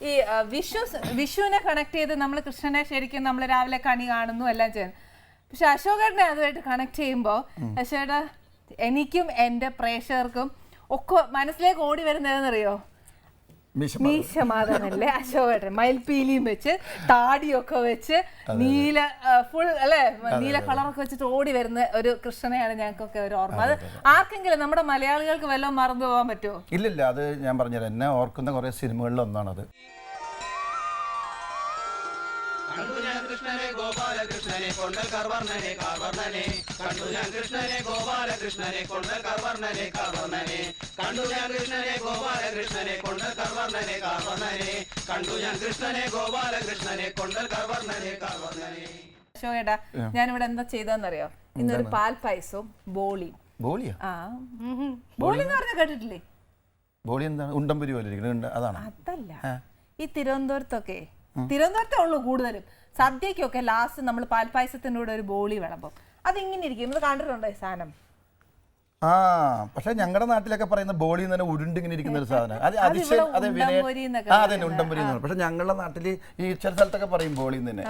ഈ വിഷു വിഷുവിനെ കണക്ട് ചെയ്ത് നമ്മൾ കൃഷ്ണനെ ശരിക്കും നമ്മൾ രാവിലെ കണി കാണുന്നു എല്ലാം ചെയ്യുന്നു. പക്ഷെ അശോകനെ അതുമായിട്ട് കണക്ട് ചെയ്യുമ്പോൾ അശോക എനിക്കും എന്റെ പ്രേക്ഷകർക്കും ഒക്കെ മനസ്സിലേക്ക് ഓടി വരുന്നതെന്നറിയോ മീശമാധവനല്ലേ? അശോകേട്ടൻ. മയിൽപീലിയും വെച്ച് താടിയൊക്കെ വെച്ച് നീല ഫുൾ അല്ലെ? നീല കളറൊക്കെ വെച്ചിട്ട് ഓടി വരുന്ന ഒരു കൃഷ്ണനെയാണ് ഞങ്ങൾക്കൊക്കെ ഒരു ഓർമ്മ. അത് ആർക്കെങ്കിലും നമ്മുടെ മലയാളികൾക്ക് വല്ലതും മറന്നു പോകാൻ പറ്റുമോ? ഇല്ലില്ല അത് ഞാൻ പറഞ്ഞത് എന്നെ ഓർക്കുന്ന കുറെ സിനിമകളിൽ ഒന്നാണത്. കൃഷ്ണനെ ഗോപാലകൃഷ്ണനെ കൊണ്ടൽ കർവർണനെ കാർവർണനെ കണ്ടു ഞാൻ കൃഷ്ണനെ ഗോപാലകൃഷ്ണനെ കൊണ്ടൽ കർവർണനെ കാർവർണനെ കണ്ടു ഞാൻ കൃഷ്ണനെ ഗോപാലകൃഷ്ണനെ കൊണ്ടൽ കർവർണനെ കാർവർണനെ കണ്ടു ഞാൻ കൃഷ്ണനെ ഗോപാലകൃഷ്ണനെ കൊണ്ടൽ കർവർണനെ കാർവർണനെ അശോകേട്ടാ ഞാനിവിടെ എന്താ ചെയ്തെന്നറിയോ ഇന്നൊരു പാൽ പായസവും ബോളിയും. ബോളിയോ? ആ. ബോളി എന്ന് പറഞ്ഞ കേട്ടിട്ടില്ലേ? ബോളി എന്താണ്? ഉണ്ടംപുരി പോലെ അതാണ്? അതല്ല. ഈ തിരുവനന്തപുരത്തൊക്കെ തിരുവനന്തപുരത്തേ ഉള്ളൂ കൂടുതലും. സദ്യക്കൊക്കെ ലാസ്റ്റ് നമ്മൾ പാൽപ്പായസത്തിന്റെ കൂടെ ഒരു ബോളി വിളമ്പും. അതിങ്ങനെ ഇരിക്കും. ഇത് കണ്ടിട്ടുണ്ടോ ഈ സാധനം? ആ പക്ഷെ ഞങ്ങളുടെ നാട്ടിലൊക്കെ പറയുന്ന ബോളി എന്ന് തന്നെ ഉരുണ്ടിങ്ങനെ ഇരിക്കുന്ന ഒരു സാധനം. അത് അത് അതിശയം അതെ വിനയ ആ അതെ ഉണ്ടംപുരി എന്ന് പറയും. പക്ഷെ ഞങ്ങളുടെ നാട്ടിൽ ഈ ചില സ്ഥലത്തൊക്കെ പറയും ബോളി എന്ന് തന്നെ.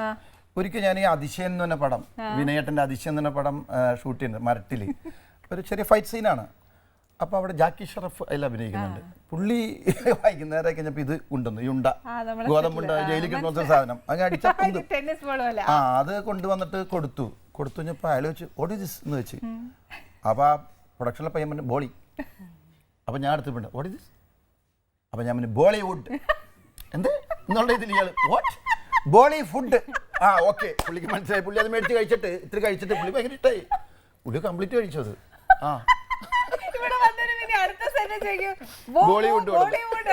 ഒരിക്കൽ ഞാൻ ഈ അതിശയം എന്ന് പറഞ്ഞ പടം വിനയേട്ടന്റെ അതിശയം എന്ന് പറഞ്ഞ പടം ഷൂട്ട് ചെയ്യുന്നത് മരട്ടിൽ ഒരു ചെറിയ ഫൈറ്റ് സീനാണ്. അപ്പൊ അവിടെ ജാക്കി ഷറഫ് അതിൽ അഭിനയിക്കുന്നുണ്ട്. പുള്ളി വൈകുന്നേരം കഴിഞ്ഞപ്പോ ഇത് ഉണ്ടെന്ന് ഈ ഉണ്ട. ഗോതമ്പുണ്ട ജയിലിൽ കിട്ടുന്ന സാധനം. അങ്ങനെ അടിച്ച ആ അത് കൊണ്ടുവന്നിട്ട് കൊടുത്തു. കൊടുത്തു കഴിഞ്ഞപ്പോൾ അയാൾ വെച്ച് ഓടി ദിസ് എന്ന് വെച്ച്. അപ്പോൾ ആ പ്രൊഡക്ഷനിലെ പയ്യൻ പറഞ്ഞു ബോളി. അപ്പം ഞാൻ എടുത്തിട്ടുണ്ട് ഓടി ഇസ് അപ്പോൾ ഞാൻ പറഞ്ഞു ബോളിവുഡ് എന്ത്? എന്നുള്ള ഇതിൽ ഇയാൾ വാട്ട് ബോളി ഫുഡ് ആ ഓക്കെ പുള്ളിക്ക് മനസ്സിലായി. പുള്ളി അത് മേടിച്ച് കഴിച്ചിട്ട് ഇത്ര കഴിച്ചിട്ട് പുള്ളി ഭയങ്കര ഇഷ്ടമായി പുള്ളി കംപ്ലീറ്റ് കഴിച്ചു അത്. ആ. ബോളിവുഡ് ബോളിവുഡ്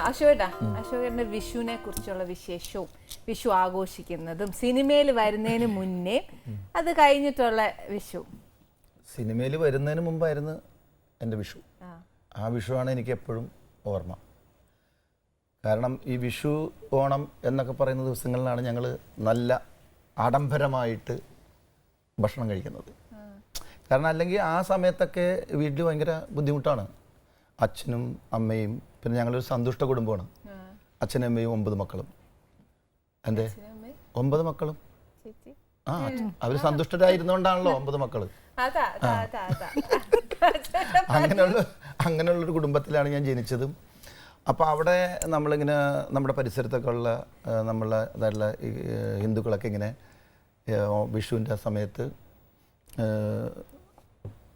അശോകേട്ടാ അശോകന്റെ വിഷുവിനെ കുറിച്ചുള്ള വിശേഷവും വിഷു ആഘോഷിക്കുന്നതും സിനിമയിൽ വരുന്നതിന് മുന്നേ അത് കഴിഞ്ഞിട്ടുള്ള വിഷു. സിനിമയിൽ വരുന്നതിന് മുമ്പായിരുന്നു എന്റെ വിഷു. ആ. വിഷു വിഷുവാണ് എനിക്ക് എപ്പോഴും ഓർമ്മ. കാരണം ഈ വിഷു ഓണം എന്നൊക്കെ പറയുന്ന ദിവസങ്ങളിലാണ് ഞങ്ങൾ നല്ല ആഡംബരമായിട്ട് ഭക്ഷണം കഴിക്കുന്നത്. കാരണം അല്ലെങ്കിൽ ആ സമയത്തൊക്കെ വീട്ടിൽ ഭയങ്കര ബുദ്ധിമുട്ടാണ്. അച്ഛനും അമ്മയും പിന്നെ ഞങ്ങളൊരു സന്തുഷ്ട കുടുംബമാണ്. അച്ഛനും അമ്മയും ഒമ്പത് മക്കളും. എന്തേ ഒമ്പത് മക്കളും. ആ അവർ സന്തുഷ്ടരായിരുന്നുകൊണ്ടാണല്ലോ ഒമ്പത് മക്കൾ. അങ്ങനെയുള്ള അങ്ങനെയുള്ളൊരു കുടുംബത്തിലാണ് ഞാൻ ജനിച്ചതും. അപ്പോൾ അവിടെ നമ്മളിങ്ങനെ നമ്മുടെ പരിസരത്തൊക്കെ ഉള്ള നമ്മളെ ഇതായുള്ള ഹിന്ദുക്കളൊക്കെ ഇങ്ങനെ വിഷുവിന്റെ സമയത്ത്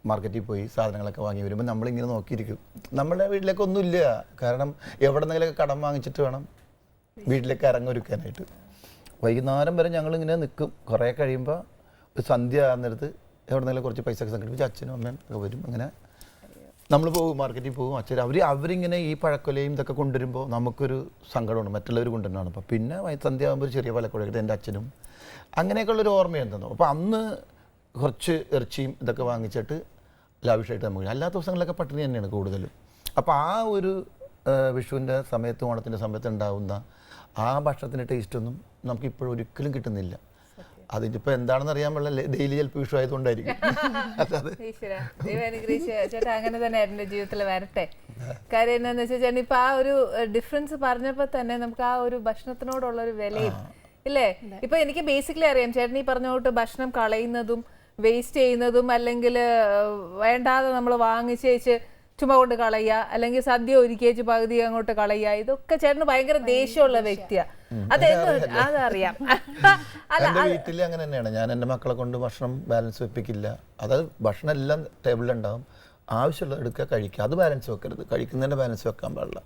മാർക്കറ്റിൽ പോയി സാധനങ്ങളൊക്കെ വാങ്ങി വരുമ്പോൾ നമ്മളിങ്ങനെ നോക്കിയിരിക്കും. നമ്മുടെ വീട്ടിലേക്ക് ഒന്നുമില്ല കാരണം എവിടെ നിന്നെങ്കിലൊക്കെ കടം വാങ്ങിച്ചിട്ട് വേണം വീട്ടിലേക്ക് ഇറങ്ങൊരുക്കാനായിട്ട് വൈകുന്നേരം വരെ ഞങ്ങളിങ്ങനെ നിൽക്കും കുറേ കഴിയുമ്പോൾ ഒരു സന്ധ്യ ആകുന്നിടത്ത് എവിടെ നിന്നെങ്കിലും കുറച്ച് പൈസ ഒക്കെ സംഘടിപ്പിച്ച് അച്ഛനും അമ്മയും ഒക്കെ വരും. അങ്ങനെ നമ്മൾ പോകും മാർക്കറ്റിൽ പോകും അച്ഛൻ അവർ അവരിങ്ങനെ ഈ പഴക്കൊലയും ഇതൊക്കെ കൊണ്ടുവരുമ്പോൾ നമുക്കൊരു സങ്കടമാണ് മറ്റുള്ളവർ കൊണ്ടുവരുന്നതാണ്. അപ്പോൾ പിന്നെ വൈ- സന്ധ്യ ആകുമ്പോൾ ഒരു ചെറിയ പലക്കൊലയൊക്കെ എന്റെ അച്ഛനും അങ്ങനെയൊക്കെയുള്ളൊരു ഓർമ്മയുണ്ടെന്നു അപ്പോൾ അന്ന് കുറച്ച് ഇറച്ചിയും ഇതൊക്കെ വാങ്ങിച്ചിട്ട് ലാവിഷായിട്ട് നമുക്ക് എല്ലാ ദിവസങ്ങളിലൊക്കെ പട്ടിണി തന്നെയാണ് കൂടുതലും. അപ്പോൾ ആ ഒരു വിഷുവിന്റെ സമയത്ത് ഓണത്തിന്റെ സമയത്ത് ഉണ്ടാകുന്ന ആ ഭക്ഷണത്തിന്റെ ടേസ്റ്റൊന്നും നമുക്കിപ്പോഴും ഒരിക്കലും കിട്ടുന്നില്ല. അതിനിപ്പോൾ എന്താണെന്ന് അറിയാൻ പാടില്ല. ഡെയിലി ചിലപ്പോൾ വിഷു ആയതുകൊണ്ടായിരിക്കും. ചേട്ടാ അങ്ങനെ തന്നെ എന്റെ ജീവിതത്തിൽ വരട്ടെ. കാര്യം എന്താന്ന് വെച്ചാൽ ചേട്ടൻ ഇപ്പൊ ആ ഒരു ഡിഫറൻസ് പറഞ്ഞപ്പോ തന്നെ നമുക്ക് ആ ഒരു ഭക്ഷണത്തിനോടുള്ള ഒരു വിലയും ഇല്ലേ? ഇപ്പൊ എനിക്ക് ബേസിക്കലി അറിയാം ചേട്ടൻ ഈ പറഞ്ഞോട്ട് ഭക്ഷണം കളയുന്നതും വേസ്റ്റ് ചെയ്യുന്നതും അല്ലെങ്കിൽ വേണ്ടാതെ നമ്മൾ വാങ്ങിച്ചേച്ച് ചുമ കൊണ്ട് കളയുക അല്ലെങ്കിൽ സദ്യ ഒരുക്കിയേച്ച് പകുതി അങ്ങോട്ട് കളയുക ഇതൊക്കെ ചേട്ടന് ഭയങ്കര ദേഷ്യമുള്ള വ്യക്തിയാ. അതെന്ന് അതറിയാം. അല്ല വീട്ടിൽ അങ്ങനെ തന്നെയാണ്. ഞാൻ എന്റെ മക്കളെ കൊണ്ട് ഭക്ഷണം ബാലൻസ് വെപ്പിക്കില്ല. അതായത് ഭക്ഷണം എല്ലാം ടേബിളിലുണ്ടാവും ആവശ്യമുള്ളത് എടുക്കുക കഴിക്കുക. അത് ബാലൻസ് വെക്കരുത്. കഴിക്കുന്നതിന്റെ ബാലൻസ് വെക്കാൻ പാടില്ല.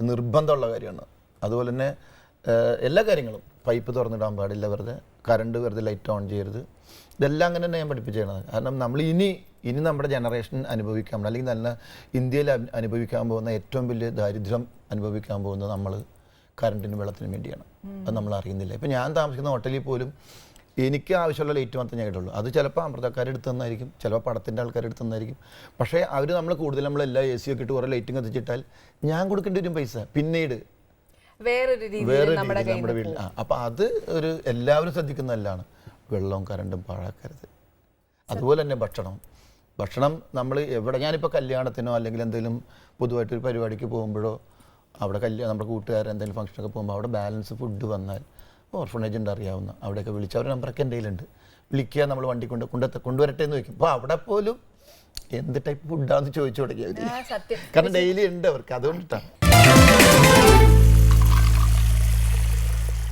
നിർബന്ധമുള്ള കാര്യമാണ്. അതുപോലെ തന്നെ എല്ലാ കാര്യങ്ങളും. പൈപ്പ് തുറന്നിടാൻ പാടില്ല വെറുതെ. കറണ്ട് വെറുതെ ലൈറ്റ് ഓൺ ചെയ്യരുത്. ഇതെല്ലാം അങ്ങനെ തന്നെ ഞാൻ പഠിപ്പിച്ചത് കാരണം നമ്മൾ ഇനി ഇനി നമ്മുടെ ജനറേഷൻ അനുഭവിക്കാൻ അല്ലെങ്കിൽ നല്ല ഇന്ത്യയിൽ അനുഭവിക്കാൻ പോകുന്ന ഏറ്റവും വലിയ ദാരിദ്ര്യം അനുഭവിക്കാൻ പോകുന്നത് നമ്മൾ കറണ്ടിനും വെള്ളത്തിനും വേണ്ടിയാണ്. അത് നമ്മൾ അറിയുന്നില്ല. ഇപ്പം ഞാൻ താമസിക്കുന്ന ഹോട്ടലിൽ പോലും എനിക്ക് ആവശ്യമുള്ള ലൈറ്റ് മാത്രമേ ഞാൻ അത് ചിലപ്പോൾ അമൃതക്കാർ എടുത്തു തന്നായിരിക്കും. ചിലപ്പോൾ പടത്തിന്റെ ആൾക്കാർ എടുത്തു തന്നായിരിക്കും. പക്ഷേ അവർ നമ്മൾ കൂടുതൽ നമ്മൾ എല്ലാ എ സി ഒക്കെ ഇട്ട് കുറേ ലൈറ്റും കത്തിച്ചിട്ടാൽ ഞാൻ കൊടുക്കേണ്ടി വരും പൈസ. പിന്നീട് വേറൊരു രീതിയിൽ നമ്മുടെ രീതിയിൽ നമ്മുടെ വീട്ടിൽ ആ അപ്പം അത് ഒരു എല്ലാവരും ശ്രദ്ധിക്കുന്ന ശ്രദ്ധിക്കുന്നതല്ലാണ് വെള്ളവും കറണ്ടും പാഴാക്കരുത്. അതുപോലെ തന്നെ ഭക്ഷണം. ഭക്ഷണം നമ്മൾ എവിടെ ഞാനിപ്പോൾ കല്യാണത്തിനോ അല്ലെങ്കിൽ എന്തെങ്കിലും പൊതുവായിട്ടൊരു പരിപാടിക്ക് പോകുമ്പോഴോ അവിടെ കല്യാണം നമ്മുടെ കൂട്ടുകാർ എന്തെങ്കിലും ഫംഗ്ഷനൊക്കെ പോകുമ്പോൾ അവിടെ ബാലൻസ് ഫുഡ് വന്നാൽ ഓർഫണേജ് ഉണ്ട് അറിയാവുന്ന. അവിടെയൊക്കെ വിളിച്ച് അവരുടെ നമ്പറൊക്കെ എന്റെ കയ്യിലുണ്ട്. വിളിക്കുക നമ്മൾ വണ്ടി കൊണ്ട് കൊണ്ടു കൊണ്ടുവരട്ടെ എന്ന് ചോദിക്കും. അപ്പോൾ അവിടെ പോലും എന്ത് ടൈപ്പ് ഫുഡാന്ന് ചോദിച്ചു തുടങ്ങിയത് സത്യം. കാരണം ഡെയിലി ഉണ്ട് അവർക്ക്. അതുകൊണ്ടിട്ടാണ്.